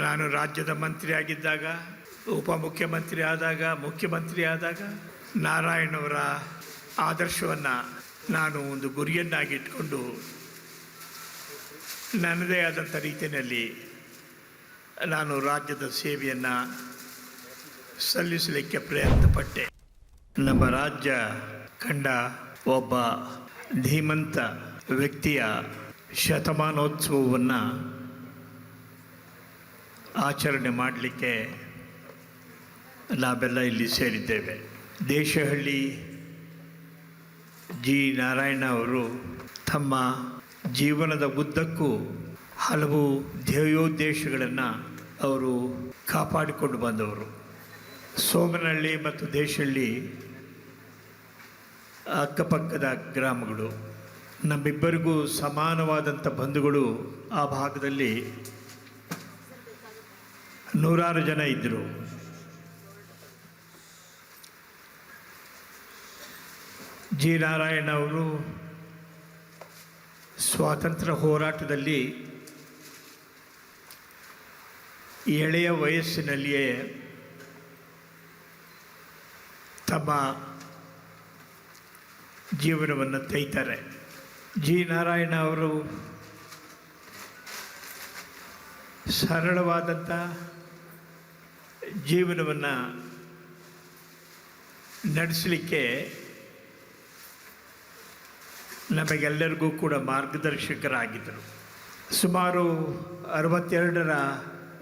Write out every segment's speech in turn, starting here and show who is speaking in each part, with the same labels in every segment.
Speaker 1: ನಾನು ರಾಜ್ಯದ ಮಂತ್ರಿ ಆಗಿದ್ದಾಗ ಉಪಮುಖ್ಯಮಂತ್ರಿ ಆದಾಗ, ಮುಖ್ಯಮಂತ್ರಿ ಆದಾಗ ನಾರಾಯಣವರ ಆದರ್ಶವನ್ನು ನಾನು ಒಂದು ಗುರಿಯನ್ನಾಗಿಟ್ಕೊಂಡು ನನ್ನದೇ ಆದಂಥ ರೀತಿಯಲ್ಲಿ ನಾನು ರಾಜ್ಯದ ಸೇವೆಯನ್ನು ಸಲ್ಲಿಸಲಿಕ್ಕೆ ಪ್ರಯತ್ನಪಟ್ಟೆ. ನಮ್ಮ ರಾಜ್ಯ ಕಂಡ ಒಬ್ಬ ಧೀಮಂತ ವ್ಯಕ್ತಿಯ ಶತಮಾನೋತ್ಸವವನ್ನು ಆಚರಣೆ ಮಾಡಲಿಕ್ಕೆ ನಾವೆಲ್ಲ ಇಲ್ಲಿ ಸೇರಿದ್ದೇವೆ. ದೇಶಹಳ್ಳಿ ಜಿ ನಾರಾಯಣ ಅವರು ತಮ್ಮ ಜೀವನದ ಉದ್ದಕ್ಕೂ ಹಲವು ಧ್ಯೇಯೋದ್ದೇಶಗಳನ್ನು ಅವರು ಕಾಪಾಡಿಕೊಂಡು ಬಂದವರು. ಸೋಮನಹಳ್ಳಿ ಮತ್ತು ದೇಶಹಳ್ಳಿ ಅಕ್ಕಪಕ್ಕದ ಗ್ರಾಮಗಳು. ನಮ್ಮಿಬ್ಬರಿಗೂ ಸಮಾನವಾದಂಥ ಬಂಧುಗಳು ಆ ಭಾಗದಲ್ಲಿ ನೂರಾರು ಜನ ಇದ್ದರು ಜಿ ನಾರಾಯಣ ಅವರು ಸ್ವಾತಂತ್ರ್ಯ ಹೋರಾಟದಲ್ಲಿ ಎಳೆಯ ವಯಸ್ಸಿನಲ್ಲಿಯೇ ತಮ್ಮ ಜೀವನವನ್ನು ತೈತಾರೆ ಜಿ ನಾರಾಯಣ ಅವರು ಸರಳವಾದಂಥ ಜೀವನವನ್ನು ನಡೆಸಲಿಕ್ಕೆ ನಮಗೆಲ್ಲರಿಗೂ ಕೂಡ ಮಾರ್ಗದರ್ಶಕರಾಗಿದ್ದರು. ಸುಮಾರು ಅರವತ್ತೆರಡರ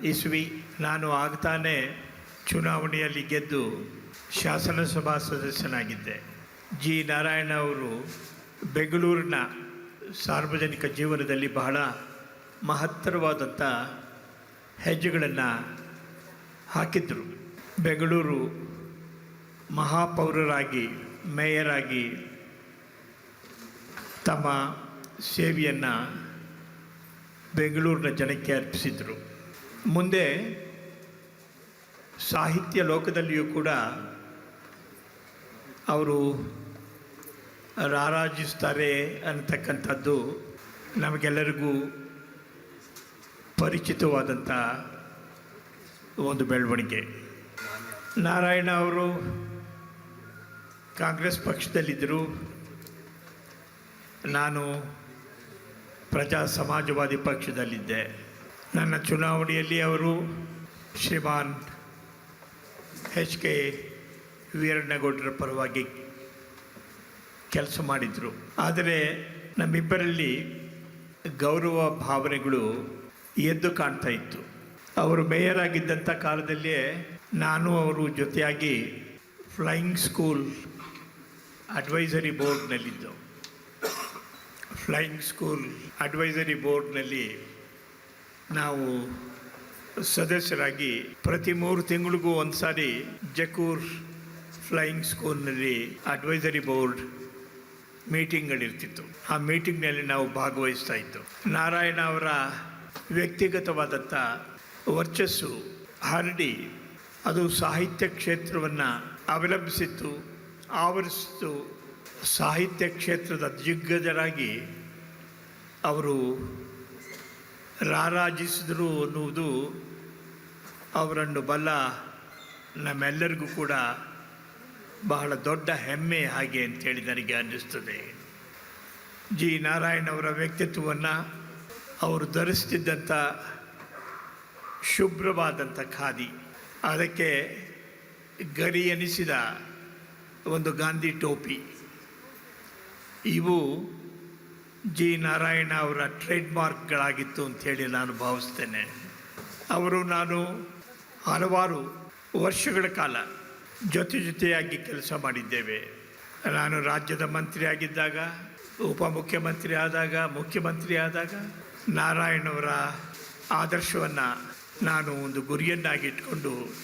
Speaker 1: ಇಸ್ವಿ ನಾನು ಆಗ್ತಾನೆ ಚುನಾವಣೆಯಲ್ಲಿ ಗೆದ್ದು ಶಾಸನಸಭಾ ಸದಸ್ಯನಾಗಿದ್ದೆ. ಜಿ. ನಾರಾಯಣ ಅವರು ಬೆಂಗಳೂರಿನ ಸಾರ್ವಜನಿಕ ಜೀವನದಲ್ಲಿ ಬಹಳ ಮಹತ್ತರವಾದಂಥ ಹೆಜ್ಜೆಗಳನ್ನು ಹಾಕಿದ್ರು. ಬೆಂಗಳೂರು ಮಹಾಪೌರರಾಗಿ, ಮೇಯರಾಗಿ ತಮ್ಮ ಸೇವೆಯನ್ನು ಬೆಂಗಳೂರಿನ ಜನಕ್ಕೆ ಅರ್ಪಿಸಿದರು. ಮುಂದೆ ಸಾಹಿತ್ಯ ಲೋಕದಲ್ಲಿಯೂ ಕೂಡ ಅವರು ರಾರಾಜಿಸ್ತಾರೆ ಅನ್ನತಕ್ಕಂಥದ್ದು ನಮಗೆಲ್ಲರಿಗೂ ಪರಿಚಿತವಾದಂಥ ಒಂದು ಬೆಳವಣಿಗೆ. ನಾರಾಯಣ ಅವರು ಕಾಂಗ್ರೆಸ್ ಪಕ್ಷದಲ್ಲಿದ್ದರು. ನಾನು ಪ್ರಜಾ ಸಮಾಜವಾದಿ ಪಕ್ಷದಲ್ಲಿದ್ದೆ. ನನ್ನ ಚುನಾವಣೆಯಲ್ಲಿ ಅವರು ಶ್ರೀಮಾನ್ ಎಚ್ ಕೆ ವೀರಣ್ಣಗೌಡರ ಪರವಾಗಿ ಕೆಲಸ ಮಾಡಿದರು. ಆದರೆ ನಮ್ಮಿಬ್ಬರಲ್ಲಿ ಗೌರವ ಭಾವನೆಗಳು ಎದ್ದು ಕಾಣ್ತಾ ಇತ್ತು. ಅವರು ಮೇಯರ್ ಆಗಿದ್ದಂಥ ಕಾಲದಲ್ಲಿಯೇ ನಾನು ಅವರು ಜೊತೆಯಾಗಿ ಫ್ಲೈಯಿಂಗ್ ಸ್ಕೂಲ್ ಅಡ್ವೈಸರಿ ಬೋರ್ಡ್ನಲ್ಲಿದ್ದು. ಫ್ಲೈಯಿಂಗ್ ಸ್ಕೂಲ್ ಅಡ್ವೈಸರಿ ಬೋರ್ಡ್ನಲ್ಲಿ ನಾವು ಸದಸ್ಯರಾಗಿ ಪ್ರತಿ ಮೂರು ತಿಂಗಳಿಗೂ ಒಂದು ಸಾರಿ ಜಕೂರ್ ಫ್ಲೈಯಿಂಗ್ ಸ್ಕೂಲ್ನಲ್ಲಿ ಅಡ್ವೈಸರಿ ಬೋರ್ಡ್ ಮೀಟಿಂಗ್ಗಳಿರ್ತಿತ್ತು. ಆ ಮೀಟಿಂಗ್ನಲ್ಲಿ ನಾವು ಭಾಗವಹಿಸ್ತಾ ಇತ್ತು ನಾರಾಯಣ ಅವರ ವ್ಯಕ್ತಿಗತವಾದಂಥ ವರ್ಚಸ್ಸು, ಹರಡಿ, ಅದು ಸಾಹಿತ್ಯ ಕ್ಷೇತ್ರವನ್ನು ಅವಲಂಬಿಸಿತ್ತು ಆವರಿಸಿತು ಸಾಹಿತ್ಯ ಕ್ಷೇತ್ರದ ದಿಗ್ಗಜರಾಗಿ ಅವರು ರಾರಾಜಿಸಿದರು ಅನ್ನುವುದು ಅವರನ್ನು ಬಲ್ಲ ನಮ್ಮೆಲ್ಲರಿಗೂ ಕೂಡ ಬಹಳ ದೊಡ್ಡ ಹೆಮ್ಮೆ ಹಾಗೆ ಅಂತೇಳಿ ನನಗೆ ಅನ್ನಿಸ್ತದೆ. ಜಿ. ನಾರಾಯಣ್ ಅವರ ವ್ಯಕ್ತಿತ್ವವನ್ನು ಅವರು ಧರಿಸ್ತಿದ್ದಂಥ ಶುಭ್ರವಾದಂಥ ಖಾದಿ. ಅದಕ್ಕೆ ಗರಿ ಎನಿಸಿದ ಒಂದು ಗಾಂಧಿ ಟೋಪಿ. ಇವು ಜಿ ನಾರಾಯಣ ಅವರ ಟ್ರೇಡ್ ಮಾರ್ಕ್ಗಳಾಗಿತ್ತು ಅಂಥೇಳಿ ನಾನು ಭಾವಿಸ್ತೇನೆ. ಅವರು ನಾನು ಹಲವಾರು ವರ್ಷಗಳ ಕಾಲ ಜೊತೆ ಜೊತೆಯಾಗಿ ಕೆಲಸ ಮಾಡಿದ್ದೇವೆ. ನಾನು ರಾಜ್ಯದ ಮಂತ್ರಿ ಆಗಿದ್ದಾಗ ಉಪಮುಖ್ಯಮಂತ್ರಿ ಆದಾಗ, ಮುಖ್ಯಮಂತ್ರಿ ಆದಾಗ ನಾರಾಯಣವರ ಆದರ್ಶವನ್ನು ನಾನು ಒಂದು ಗುರಿಯನ್ನಾಗಿಟ್ಕೊಂಡು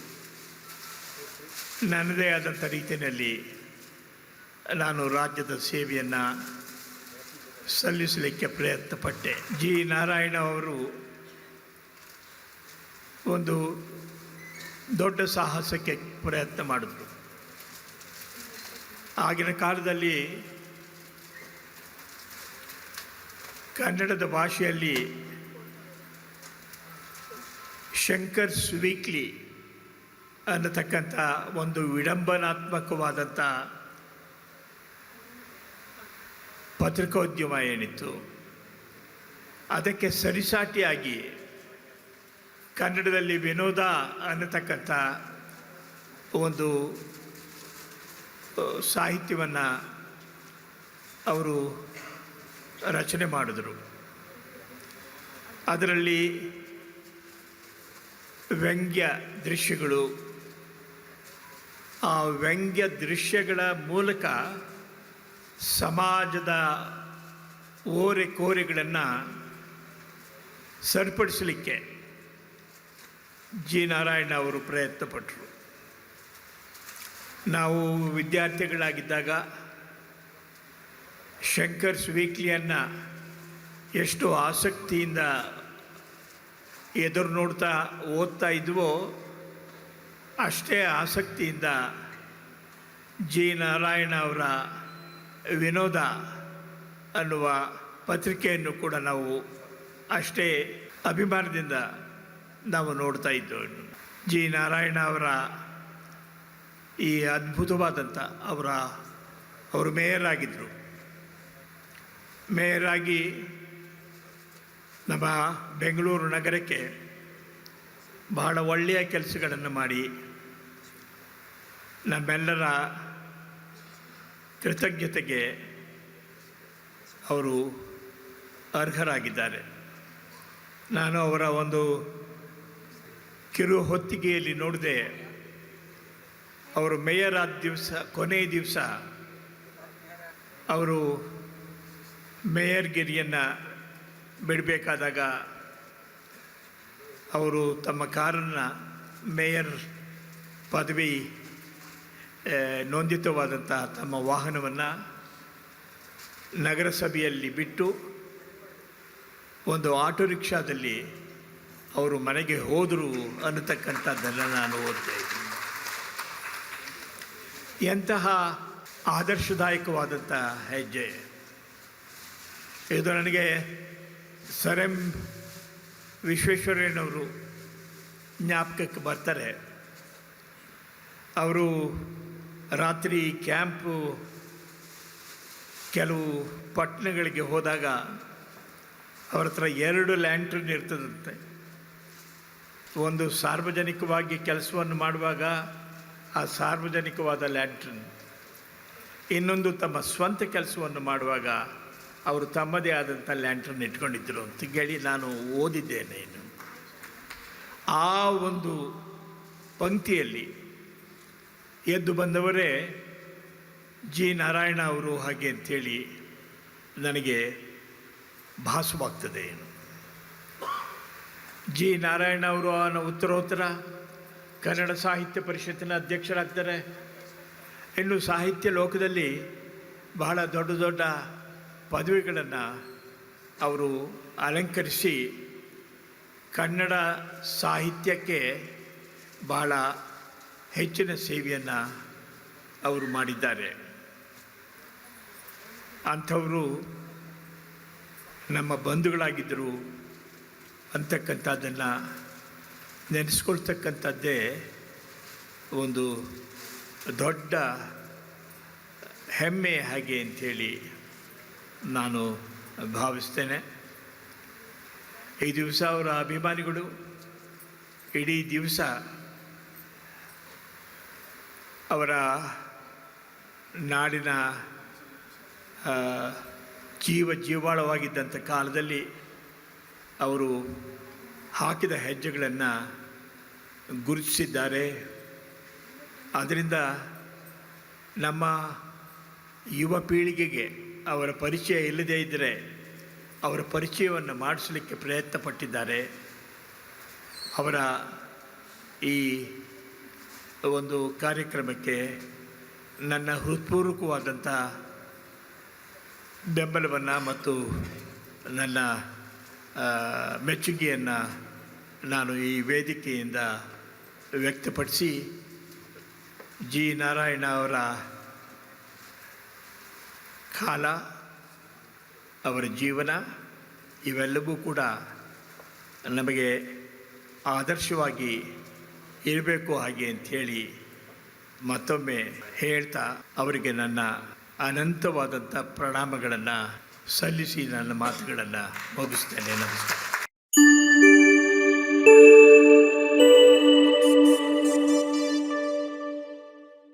Speaker 1: ನನ್ನದೇ ಆದಂಥ ರೀತಿಯಲ್ಲಿ ನಾನು ರಾಜ್ಯದ ಸೇವೆಯನ್ನು ಸಲ್ಲಿಸಲಿಕ್ಕೆ ಪ್ರಯತ್ನಪಟ್ಟೆ. ಜಿ. ನಾರಾಯಣ ಅವರು ಒಂದು ದೊಡ್ಡ ಸಾಹಸಕ್ಕೆ ಪ್ರಯತ್ನ ಮಾಡಿದ್ರು. ಆಗಿನ ಕಾಲದಲ್ಲಿ ಕನ್ನಡದ ಭಾಷೆಯಲ್ಲಿ ಶಂಕರ್ಸ್ ವೀಕ್ಲಿ ಅನ್ನತಕ್ಕಂಥ ಒಂದು ವಿಡಂಬನಾತ್ಮಕವಾದಂಥ ಪತ್ರಿಕೋದ್ಯಮ ಏನಿತ್ತು, ಅದಕ್ಕೆ ಸರಿಸಾಟಿಯಾಗಿ ಕನ್ನಡದಲ್ಲಿ ವಿನೋದ ಅನ್ನತಕ್ಕಂಥ ಒಂದು ಸಾಹಿತ್ಯವನ್ನು ಅವರು ರಚನೆ ಮಾಡಿದರು. ಅದರಲ್ಲಿ ವ್ಯಂಗ್ಯ ದೃಶ್ಯಗಳು. ಆ ವ್ಯಂಗ್ಯ ದೃಶ್ಯಗಳ ಮೂಲಕ ಸಮಾಜದ ಓರೆ ಕೋರೆಗಳನ್ನು ಸರಿಪಡಿಸಲಿಕ್ಕೆ ಜಿ ನಾರಾಯಣ ಅವರು ಪ್ರಯತ್ನಪಟ್ಟರು ನಾವು ವಿದ್ಯಾರ್ಥಿಗಳಾಗಿದ್ದಾಗ ಶಂಕರ್ಸ್ ವೀಕ್ಲಿಯನ್ನು ಎಷ್ಟು ಆಸಕ್ತಿಯಿಂದ ಎದುರು ನೋಡ್ತಾ ಓದ್ತಾ ಇದ್ವೋ, ಅಷ್ಟೇ ಆಸಕ್ತಿಯಿಂದ ಜಿ ನಾರಾಯಣ ಅವರ ವಿನೋದ ಅನ್ನುವ ಪತ್ರಿಕೆಯನ್ನು ಕೂಡ ನಾವು ಅಷ್ಟೇ ಅಭಿಮಾನದಿಂದ ನಾವು ನೋಡ್ತಾ ಇದ್ದೆವು. ಜಿ ನಾರಾಯಣ ಅವರ ಈ ಅದ್ಭುತವಾದಂಥ ಅವರ, ಅವರು ಮೇಯರ್ ಆಗಿದ್ದರು. ಮೇಯರ್ ಆಗಿ ನಮ್ಮ ಬೆಂಗಳೂರು ನಗರಕ್ಕೆ ಬಹಳ ಒಳ್ಳೆಯ ಕೆಲಸಗಳನ್ನು ಮಾಡಿ ನಮ್ಮೆಲ್ಲರ ಕೃತಜ್ಞತೆಗೆ ಅವರು ಅರ್ಹರಾಗಿದ್ದಾರೆ. ನಾನು ಅವರ ಒಂದು ಕಿರು ಹೊತ್ತಿಗೆಯಲ್ಲಿ ನೋಡಿದೆ ಅವರು ಮೇಯರ್ ಆದ ದಿವಸ, ಕೊನೆಯ ದಿವಸ ಅವರು ಮೇಯರ್ಗಿರಿಯನ್ನು ಬಿಡಬೇಕಾದಾಗ ಅವರು ತಮ್ಮ ಕಾರನ್ನು ಮೇಯರ್ ಪದವಿ ನೋಂದಿತವಾದಂತಹ ತಮ್ಮ ವಾಹನವನ್ನು ನಗರಸಭೆಯಲ್ಲಿ ಬಿಟ್ಟು ಒಂದು ಆಟೋ ರಿಕ್ಷಾದಲ್ಲಿ ಅವರು ಮನೆಗೆ ಹೋದರು ಅನ್ನತಕ್ಕಂಥದ್ದನ್ನು ನಾನು ಇದ್ದೀನಿ. ಎಂತಹ ಆದರ್ಶದಾಯಕವಾದಂಥ ಹೆಜ್ಜೆ. ಇದು ನನಗೆ ಸರ್ ಎಂ ವಿಶ್ವೇಶ್ವರಯ್ಯನವರು ಜ್ಞಾಪಕಕ್ಕೆ ಬರ್ತಾರೆ. ಅವರು ರಾತ್ರಿ ಕ್ಯಾಂಪು ಕೆಲವು ಪಟ್ಟಣಗಳಿಗೆ ಹೋದಾಗ ಅವ್ರ ಹತ್ರ ಎರಡು ಲ್ಯಾಂಟ್ರನ್ ಇರ್ತದಂತೆ. ಒಂದು ಸಾರ್ವಜನಿಕವಾಗಿ ಕೆಲಸವನ್ನು ಮಾಡುವಾಗ ಆ ಸಾರ್ವಜನಿಕವಾದ ಲ್ಯಾಂಟ್ರನ್. ಇನ್ನೊಂದು ತಮ್ಮ ಸ್ವಂತ ಕೆಲಸವನ್ನು ಮಾಡುವಾಗ ಅವರು ತಮ್ಮದೇ ಆದಂಥ ಲ್ಯಾಂಟ್ರನ್ ಇಟ್ಕೊಂಡಿದ್ದರು ಅಂತ ಕೇಳಿ ನಾನು ಓದಿದ್ದೇನೆ ಇನ್ನು. ಆ ಒಂದು ಪಂಕ್ತಿಯಲ್ಲಿ ಎದ್ದು ಬಂದವರೇ, ಜಿ ನಾರಾಯಣ ಅವರು ಹಾಗೆ ಅಂಥೇಳಿ ನನಗೆ ಭಾಸವಾಗ್ತದೆ ಏನು ಜಿ ನಾರಾಯಣ ಅವರು ಅವನ ಉತ್ತರೋತ್ತರ, ಕನ್ನಡ ಸಾಹಿತ್ಯ ಪರಿಷತ್ತಿನ ಅಧ್ಯಕ್ಷರಾಗ್ತಾರೆ. ಇನ್ನು ಸಾಹಿತ್ಯ ಲೋಕದಲ್ಲಿ ಬಹಳ ದೊಡ್ಡ ದೊಡ್ಡ ಪದವಿಗಳನ್ನು ಅವರು ಅಲಂಕರಿಸಿ ಕನ್ನಡ ಸಾಹಿತ್ಯಕ್ಕೆ ಬಹಳ ಹೆಚ್ಚಿನ ಸೇವೆಯನ್ನು ಅವರು ಮಾಡಿದ್ದಾರೆ. ಅಂಥವರು ನಮ್ಮ ಬಂಧುಗಳಾಗಿದ್ದರು ಅಂತಕ್ಕಂಥದ್ದನ್ನು ನೆನೆಸ್ಕೊಳ್ತಕ್ಕಂಥದ್ದೇ ಒಂದು ದೊಡ್ಡ ಹೆಮ್ಮೆ ಹಾಗೆ ಅಂಥೇಳಿ ನಾನು ಭಾವಿಸ್ತೇನೆ. ಈ ದಿವಸ ಅವರ ಅಭಿಮಾನಿಗಳು ಇಡೀ ದಿವಸ ಅವರ ನಾಡಿನ ಜೀವ ಜೀವಾಳವಾಗಿದ್ದಂಥ ಕಾಲದಲ್ಲಿ ಅವರು ಹಾಕಿದ ಹೆಜ್ಜೆಗಳನ್ನು ಗುರುತಿಸಿದ್ದಾರೆ. ಆದ್ದರಿಂದ ನಮ್ಮ ಯುವ ಪೀಳಿಗೆಗೆ ಅವರ ಪರಿಚಯ ಇಲ್ಲದೇ ಇದ್ದರೆ ಅವರ ಪರಿಚಯವನ್ನು ಮಾಡಿಸಲಿಕ್ಕೆ ಪ್ರಯತ್ನ ಪಟ್ಟಿದ್ದಾರೆ ಅವರ ಈ ಒಂದು ಕಾರ್ಯಕ್ರಮಕ್ಕೆ ನನ್ನ ಹೃತ್ಪೂರ್ವಕವಾದಂಥ ಬೆಂಬಲವನ್ನು ಮತ್ತು ನನ್ನ ಮೆಚ್ಚುಗೆಯನ್ನು ನಾನು ಈ ವೇದಿಕೆಯಿಂದ ವ್ಯಕ್ತಪಡಿಸಿ ಜಿ ನಾರಾಯಣ ಅವರ ಕಾಲ ಅವರ ಜೀವನ, ಇವೆಲ್ಲವೂ ಕೂಡ ನಮಗೆ ಆದರ್ಶವಾಗಿ ಇರಬೇಕು ಹಾಗೆ ಅಂಥೇಳಿ ಮತ್ತೊಮ್ಮೆ ಹೇಳ್ತಾ ಅವರಿಗೆ ನನ್ನ ಅನಂತವಾದಂಥ ಪ್ರಣಾಮಗಳನ್ನು ಸಲ್ಲಿಸಿ ನನ್ನ ಮಾತುಗಳನ್ನು ಮುಗಿಸ್ತೇನೆ. ನಮಸ್ಕಾರ.